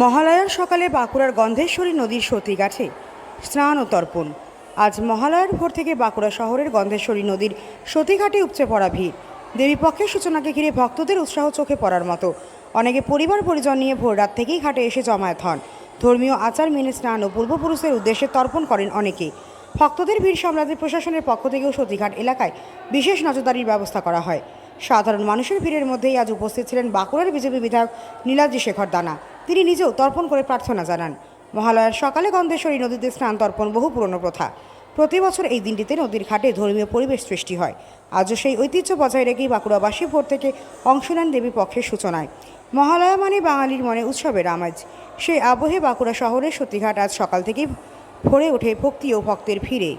মহালয়ার সকালে বাঁকুড়ার গন্ধেশ্বরী নদীর সতী গাছে স্নান ও তর্পণ। আজ মহালয়ার ভোর থেকে বাঁকুড়া শহরের গন্ধেশ্বরী নদীর সতীঘাটে উপচে পড়া ভিড়। দেবী পক্ষের সূচনাকে ঘিরে ভক্তদের উৎসাহ চোখে পড়ার মতো। অনেকে পরিবার পরিজন নিয়ে ভোর রাত থেকেই ঘাটে এসে জমায়েত হন। ধর্মীয় আচার মেনে স্নান ও পূর্বপুরুষের উদ্দেশ্যে তর্পণ করেন অনেকে। ভক্তদের ভিড় সামলাতে প্রশাসনের পক্ষ থেকেও সতীঘাট এলাকায় বিশেষ নজরদারির ব্যবস্থা করা হয়। সাধারণ মানুষের ভিড়ের মধ্যেই আজ উপস্থিত ছিলেন বাঁকুড়ার বিজেপি বিধায়ক নীলাদ্রি শেখর দানা। তিনি নিজেও তর্পণ করে প্রার্থনা জানান। মহালয়ার সকালে গন্ধেশ্বরী নদীতে স্নান তর্পণ বহু পুরনো প্রথা। প্রতি বছর এই দিনটিতে নদীর ঘাটে ধর্মীয় পরিবেশ সৃষ্টি হয়। আজও সেই ঐতিহ্য বজায় রেখেই বাঁকুড়াবাসী ভোর থেকে অংশ নেন দেবী পক্ষের সূচনায়। মহালয়া মানে বাঙালির মনে উৎসবের আমেজ। সেই আবহে বাঁকুড়া শহরের সতীঘাট আজ সকাল থেকেই ভরে ওঠে ভক্তি ও ভক্তের ভিড়ে।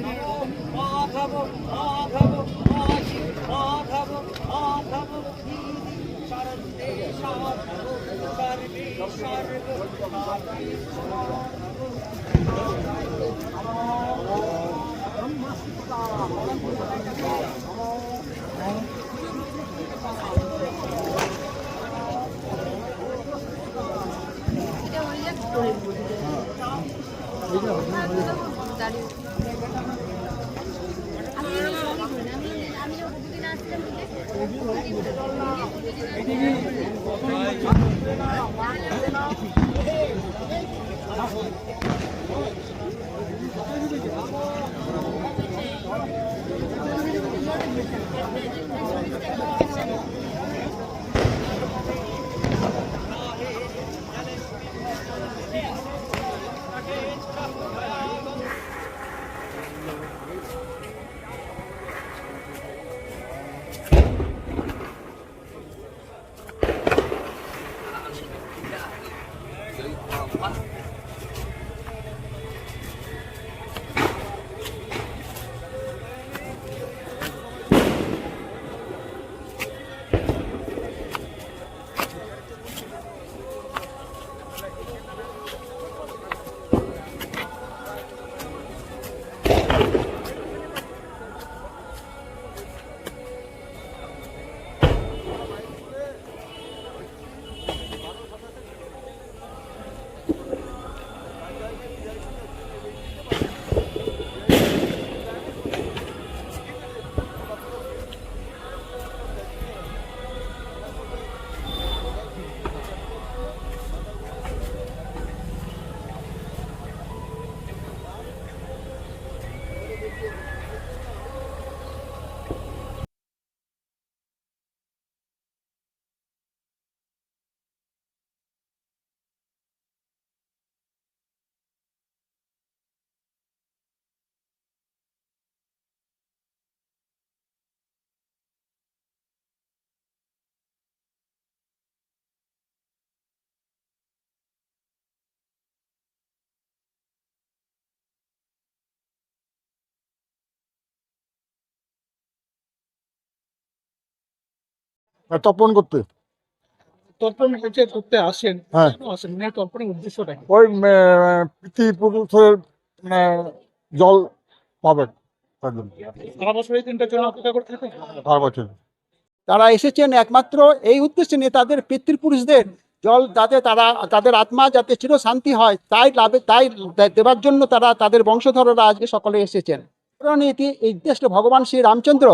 মাধব মাধব করতে। তর্পণ হচ্ছে করতে আসেন। হ্যাঁ। আসেন? মানে তর্পণের উদ্দেশ্যটা কি? ওই পিতৃপুরুষের মানে জল পাবেন তার জন্য। সারা বছর এই দিনটার জন্য অপেক্ষা করতে থাকেন? সারা বছর। তারা এসেছেন একমাত্র এই উদ্দেশ্যে নিয়ে তাদের পিতৃপুরুষদের জল যাতে তারা তাদের আত্মা যাতে চির শান্তি হয় তাই লাভে তাই দেবার জন্য তারা তাদের বংশধররা আজকে সকলে এসেছেন। এই দেশটা ভগবান শ্রী রামচন্দ্র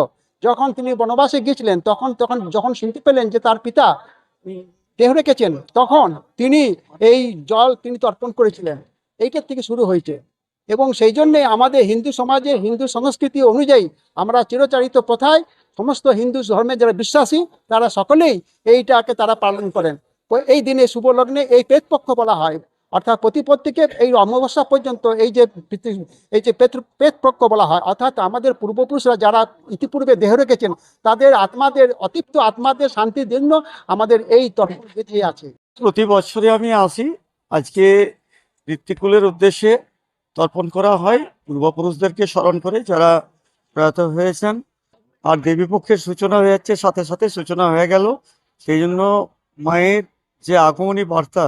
যখন তিনি বনবাসে গিয়েছিলেন, তখন তখন যখন শুনতে পেলেন যে তার পিতা দেহ রেখেছেন, তখন তিনি এই জল তিনি তর্পণ করেছিলেন। এইটার থেকে শুরু হয়েছে। এবং সেই জন্যে আমাদের হিন্দু সমাজে, হিন্দু সংস্কৃতি অনুযায়ী আমরা চিরচারিত প্রথায় সমস্ত হিন্দু ধর্মে যারা বিশ্বাসী, তারা সকলেই এইটাকে তারা পালন করেন। এই দিনে শুভ লগ্নে এই পেটপক্ষ বলা হয়। অর্থাৎ প্রতিপত্তিকে এই অমাবস্যা পর্যন্ত এই যে এই যে পেত পেটপক্ষ বলা হয়, অর্থাৎ আমাদের পূর্বপুরুষরা যারা ইতিপূর্বে দেহ রেখেছেন, তাদের আত্মাদের, অতিপ্ত আত্মাদের শান্তির জন্য আমাদের এই তর্ক আছে। প্রতি বছরে আমি আসি। আজকে ঋত্বিকুলের উদ্দেশ্যে তর্পণ করা হয়। পূর্বপুরুষদেরকে স্মরণ করে যারা প্রয়াত হয়েছেন, আর দেবীপক্ষের সূচনা হয়ে যাচ্ছে, সাথে সাথে সূচনা হয়ে গেল। সেই জন্য মায়ের যে আগমনী বার্তা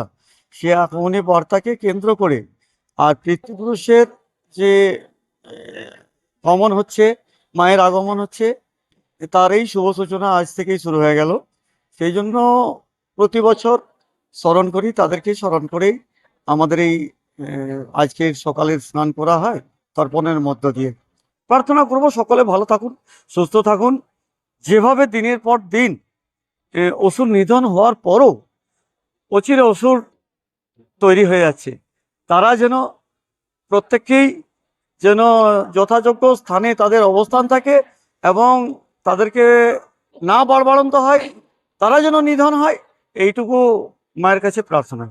সে আগমনী বার্তাকে কেন্দ্র করে। আর পিতৃপুরুষের যে গমন হচ্ছে, মায়ের আগমন হচ্ছে, তার এই শুভ সূচনা আজ থেকেই শুরু হয়ে গেল। সেই জন্য প্রতি বছর স্মরণ করি, তাদেরকে স্মরণ করেই আমাদের এই আজকের সকালের স্নান করা হয়, তর্পণের মধ্য দিয়ে। প্রার্থনা করব সকলে ভালো থাকুন, সুস্থ থাকুন। যেভাবে দিনের পর দিন অসুর নিধন হওয়ার পরও, অচিরে অসুর তৈরি হয়ে যাচ্ছে। তারা যেন প্রত্যেককেই যেন যথাযোগ্য স্থানে তাদের অবস্থান থাকে এবং তাদেরকে না বাড়বাড়ন্ত হয়, তারা যেন নিধন হয়, এইটুকু মায়ের কাছে প্রার্থনা।